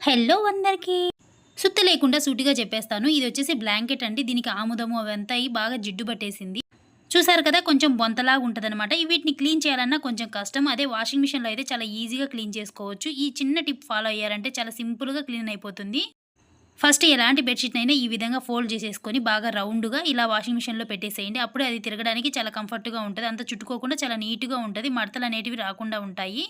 Hello అందరికీ. సుత్త లేకుండా సూటిగా చెప్పేస్తాను. ఇది వచ్చేసి బ్లాంకెట్ అండి. దీనికి ఆముదము అవంతా బాగా జిడ్డు పట్టేసింది. చూసారు కదా కొంచెం బొంతలాగా ఉంటుంది అనమాట వీటిని క్లీన్ చేయాలన్నా కొంచెం కష్టం. అదే వాషింగ్ మిషన్లో అయితే చాలా ఈజీగా క్లీన్ చేసుకోవచ్చు. ఈ చిన్న టిప్ ఫాలో అయ్యారంటే చాలా సింపుల్గా క్లీన్ అయిపోతుంది. ఫస్ట్ ఎలాంటి బెడ్షీట్ అయినా ఈ విధంగా ఫోల్డ్ చేసేసుకొని బాగా రౌండ్గా ఇలా వాషింగ్ మిషన్లో పెట్టేసేయండి. అప్పుడే అది తిరగడానికి చాలా కంఫర్ట్గా ఉంటుంది. అంత చుట్టుకోకుండా చాలా నీట్గా ఉంటుంది. మడతలు అనేటివి రాకుండా ఉంటాయి.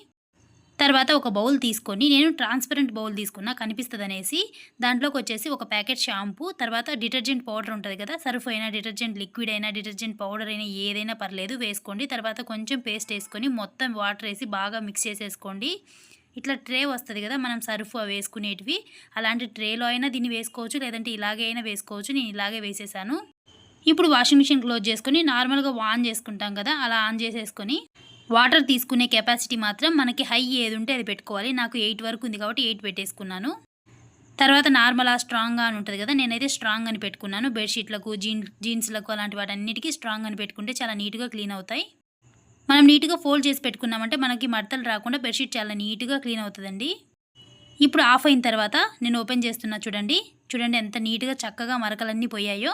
తర్వాత ఒక బౌల్ తీసుకొని నేను ట్రాన్స్పరెంట్ బౌల్ తీసుకున్నా కనిపిస్తుంది అనేసి దాంట్లోకి వచ్చేసి ఒక ప్యాకెట్ షాంపూ తర్వాత డిటర్జెంట్ పౌడర్ ఉంటుంది కదా సర్ఫ్ అయినా డిటర్జెంట్ లిక్విడ్ అయినా డిటర్జెంట్ పౌడర్ అయినా ఏదైనా పర్లేదు వేసుకోండి. తర్వాత కొంచెం పేస్ట్ వేసుకొని మొత్తం వాటర్ వేసి బాగా మిక్స్ చేసేసుకోండి. ఇట్లా ట్రే వస్తుంది కదా మనం సర్ఫ్ అవి వేసుకునేటివి అలాంటి ట్రేలో అయినా దీన్ని వేసుకోవచ్చు లేదంటే ఇలాగే అయినా వేసుకోవచ్చు నేను ఇలాగే వేసేసాను. ఇప్పుడు వాషింగ్ మిషన్ క్లోజ్ చేసుకొని నార్మల్గా ఆన్ చేసుకుంటాం కదా అలా ఆన్ చేసేసుకొని వాటర్ తీసుకునే కెపాసిటీ మాత్రం మనకి హై ఏది ఉంటే అది పెట్టుకోవాలి. నాకు ఎయిట్ వరకు ఉంది కాబట్టి ఎయిట్ పెట్టేసుకున్నాను. తర్వాత నార్మల్ ఆ స్ట్రాంగ్గా అని ఉంటుంది కదా నేనైతే స్ట్రాంగ్ అని పెట్టుకున్నాను. బెడ్షీట్లకు జీన్ జీన్స్లకు అలాంటి వాటన్నిటికీ స్ట్రాంగ్ అని పెట్టుకుంటే చాలా నీట్గా క్లీన్ అవుతాయి. మనం నీట్గా ఫోల్డ్ చేసి పెట్టుకున్నామంటే మనకి మడతలు రాకుండా బెడ్షీట్ చాలా నీట్గా క్లీన్ అవుతుందండి. ఇప్పుడు ఆఫ్ అయిన తర్వాత నేను ఓపెన్ చేస్తున్నా చూడండి. చూడండి ఎంత నీట్గా చక్కగా మరకలన్నీ పోయాయో.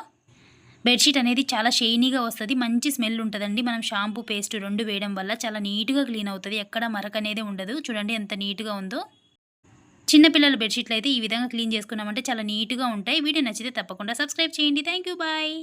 బెడ్షీట్ అనేది చాలా షైనీగా వస్తుంది మంచి స్మెల్ ఉంటుందండి. మనం షాంపూ పేస్ట్ రెండు వేయడం వల్ల చాలా నీట్గా క్లీన్ అవుతుంది. ఎక్కడ మరక అనేది ఉండదు. చూడండి ఎంత నీట్గా ఉందో. చిన్నపిల్లల బెడ్షీట్లు అయితే ఈ విధంగా క్లీన్ చేసుకున్నామంటే చాలా నీట్గా ఉంటాయి. వీడియో నచ్చితే తప్పకుండా సబ్స్క్రైబ్ చేయండి. Thank you bye.